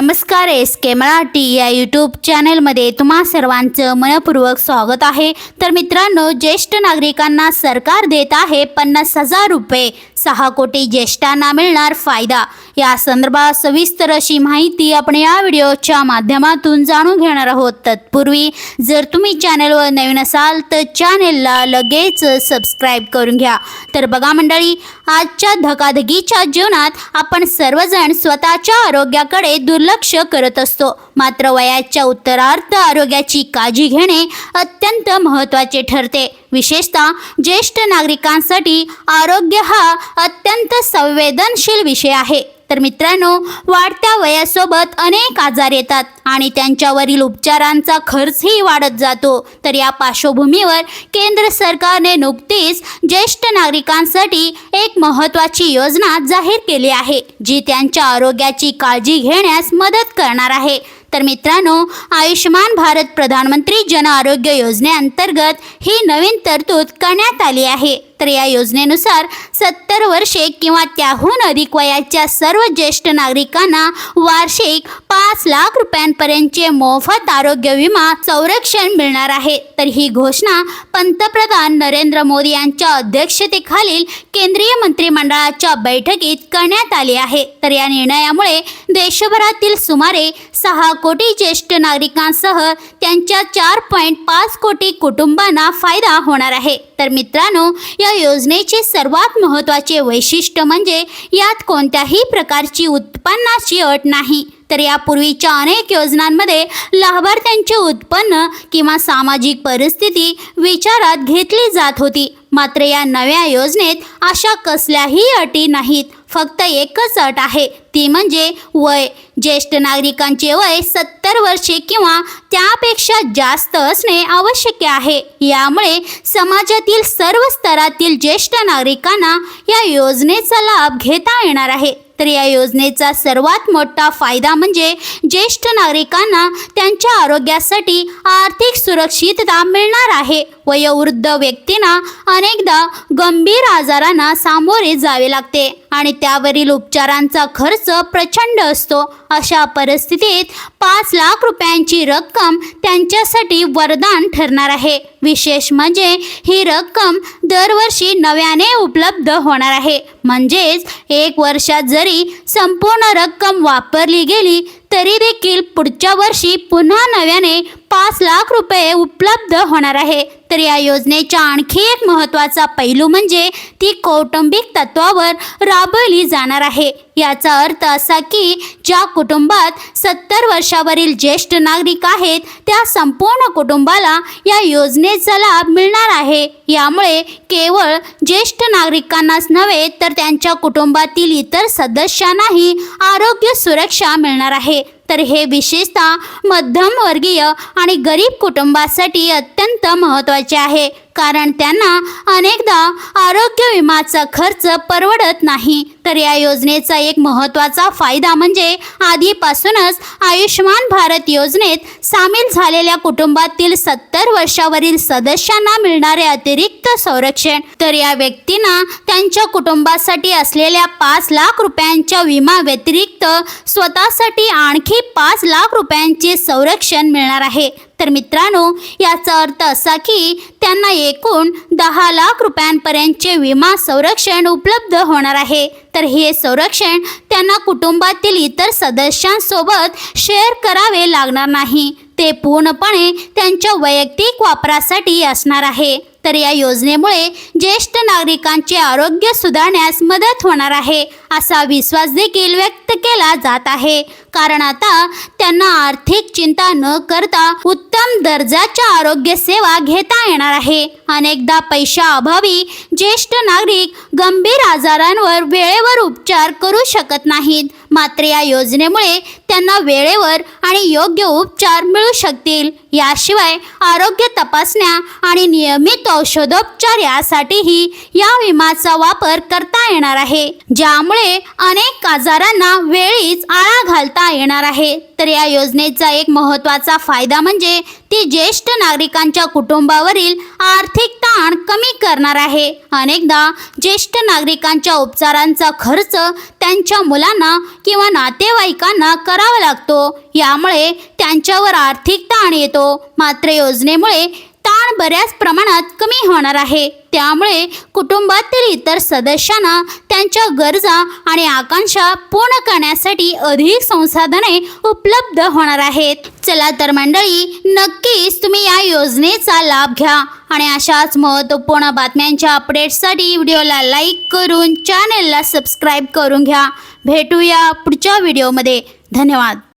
नमस्कार एस के मराठी या यूट्यूब चॅनलमध्ये तुम्हा सर्वांचं मनपूर्वक स्वागत आहे. तर मित्रांनो ज्येष्ठ नागरिकांना सरकार देत आहे पन्नास हजार रुपये. सहा कोटी ज्येष्ठांना मिळणार फायदा. या संदर्भात सविस्तर अशी माहिती आपण या व्हिडिओच्या माध्यमातून जाणून घेणार आहोत. तत्पूर्वी जर तुम्ही चॅनलवर नवीन असाल तर चॅनेलला लगेच सबस्क्राईब करून घ्या. तर बघा मंडळी आजच्या धकाधकीच्या जीवनात आपण सर्वजण स्वतःच्या आरोग्याकडे दुर्लक्ष करत असतो. मात्र वयाच्या उत्तरार्थ आरोग्याची काळजी घेणे अत्यंत महत्त्वाचे ठरते. विशेषतः ज्येष्ठ नागरिकांसाठी आरोग्य हा अत्यंत संवेदनशील विषय आहे. तर मित्रांनो वाढत्या वयासोबत अनेक आजार येतात आणि त्यांच्यावरील उपचारांचा खर्चही वाढत जातो. तर या पार्श्वभूमीवर केंद्र सरकारने नुकतीच ज्येष्ठ नागरिकांसाठी एक महत्त्वाची योजना जाहीर केली आहे जी त्यांच्या आरोग्याची काळजी घेण्यास मदत करणार आहे. तर मित्रांनो आयुष्यमान भारत प्रधानमंत्री जन आरोग्य योजनेअंतर्गत ही नवीन तरतूद करण्यात आली आहे. तर या योजनेनुसार सत्तर वर्षे किंवा त्याहून अधिक वयाच्या सर्व ज्येष्ठ नागरिकांना वार्षिक पाच लाख रुपयांपर्यंतचे मोफत आरोग्य विमा संरक्षण मिळणार आहे. तर ही घोषणा पंतप्रधान नरेंद्र मोदी यांच्या अध्यक्षतेखालील केंद्रीय मंत्रिमंडळाच्या बैठकीत करण्यात आली आहे. तर या निर्णयामुळे देशभरातील सुमारे सहा कोटी ज्येष्ठ नागरिकांसह त्यांच्या चार पॉईंट पाच कोटी कुटुंबांना फायदा होणार आहे. तर मित्रांनो या योजनेचे सर्वात महत्त्वाचे वैशिष्ट्य म्हणजे यात कोणत्याही प्रकारची उत्पन्नाची अट नाही. तर यापूर्वीच्या अनेक योजनांमध्ये लाभार्थ्यांचे उत्पन्न किंवा सामाजिक परिस्थिती विचारात घेतली जात होती. मात्र या नव्या योजनेत अशा कसल्याही अटी नाहीत. फक्त एकच अट आहे. ती म्हणजे वय. ज्येष्ठ नागरिकांचे वय सत्तर वर्षे किंवा त्यापेक्षा जास्त असणे आवश्यक आहे. यामुळे समाजातील सर्व स्तरातील ज्येष्ठ नागरिकांना या योजनेचा लाभ घेता येणार आहे. तर या योजनेचा सर्वात मोठा फायदा म्हणजे ज्येष्ठ नागरिकांना त्यांच्या आरोग्यासाठी आर्थिक सुरक्षितता मिळणार आहे. वयोवृद्ध व्यक्तींना अनेकदा गंभीर आजारांना सामोरे जावे लागते आणि त्यावरील उपचारांचा खर्च प्रचंड असतो. अशा परिस्थितीत पाच लाख रुपयांची रक्कम त्यांच्यासाठी वरदान ठरणार आहे. विशेष म्हणजे ही रक्कम दरवर्षी नव्याने उपलब्ध होणार आहे. म्हणजेच एक वर्षात जरी संपूर्ण रक्कम वापरली गेली तरी देखील पुढच्या वर्षी पुन्हा नव्याने पाच लाख रुपये उपलब्ध होणार आहे. तर या योजनेचा आणखी एक महत्त्वाचा पैलू म्हणजे ती कौटुंबिक तत्वावर राबवली जाणार आहे. याचा अर्थ असा की ज्या कुटुंबात सत्तर वर्षावरील ज्येष्ठ नागरिक आहेत त्या संपूर्ण कुटुंबाला या योजनेचा लाभ मिळणार आहे. यामुळे केवळ ज्येष्ठ नागरिकांनाच नव्हे तर त्यांच्या कुटुंबातील इतर सदस्यांनाही आरोग्य सुरक्षा मिळणार आहे. तर हे विशेषतः मध्यमवर्गीय आणि गरीब कुटुंबासाठी अत्यंत महत्त्वाचे आहे. कारण त्यांना अनेकदा आरोग्य विमाचा खर्च परवडत नाही. तर या योजनेचा एक महत्त्वाचा फायदा म्हणजे आधीपासूनच आयुष्यमान भारत योजनेत सामील झालेल्या कुटुंबातील सत्तर वर्षावरील सदस्यांना मिळणारे अतिरिक्त संरक्षण. तर या व्यक्तींना त्यांच्या कुटुंबासाठी असलेल्या पाच लाख रुपयांच्या विमा व्यतिरिक्त स्वतःसाठी आणखी पाच लाख रुपयांचे संरक्षण मिळणार आहे. तर मित्रांनो याचा अर्थ असा की त्यांना एकूण दहा लाख रुपयांपर्यंतचे विमा संरक्षण उपलब्ध होणार आहे. तर हे संरक्षण त्यांना कुटुंबातील इतर सदस्यांसोबत शेअर करावे लागणार नाही. ते पूर्णपणे त्यांच्या वैयक्तिक वापरासाठी असणार आहे. तर या योजनेमुळे ज्येष्ठ नागरिकांचे आरोग्य सुधारण्यास मदत होणार आहे असा विश्वास देखील व्यक्त केला जात आहे. कारण आता त्यांना आर्थिक चिंता न करता उत्तम दर्जाच्या आरोग्य सेवा घेता येणार आहे. अनेकदा पैशाअभावी ज्येष्ठ नागरिक गंभीर आजारांवर वेळेवर उपचार करू शकत नाहीत. मात्र या योजनेमुळे त्यांना वेळेवर आणि योग्य उपचार मिळू शकतील. याशिवाय आरोग्य तपासण्या आणि नियमित औषधोपचार यासाठीही या विमाचा वापर करता येणार आहे ज्यामुळे अनेक आजारांना वेळीच आळा घालता येणार आहे. तर या योजनेचा एक महत्त्वाचा फायदा म्हणजे ती ज्येष्ठ नागरिकांच्या कुटुंबावरील आर्थिक ताण कमी करणार आहे. अनेकदा ज्येष्ठ नागरिकांच्या उपचारांचा खर्च त्यांच्या मुलांना किंवा नातेवाईकांना करावा लागतो. यामुळे त्यांच्यावर आर्थिक ताण येतो. मात्र योजनेमुळे ताण बऱ्याच प्रमाणात कमी होणार आहे. त्यामुळे कुटुंबातील इतर सदस्यांना त्यांच्या गरजा आणि आकांक्षा पूर्ण करण्यासाठी अधिक संसाधने उपलब्ध होणार आहेत. चला तर मंडळी नक्कीच तुम्ही या योजनेचा लाभ घ्या आणि अशाच महत्त्वपूर्ण बातम्यांच्या अपडेट्ससाठी व्हिडिओला लाईक करून चॅनेलला सबस्क्राईब करून घ्या. भेटूया पुढच्या व्हिडिओमध्ये. धन्यवाद.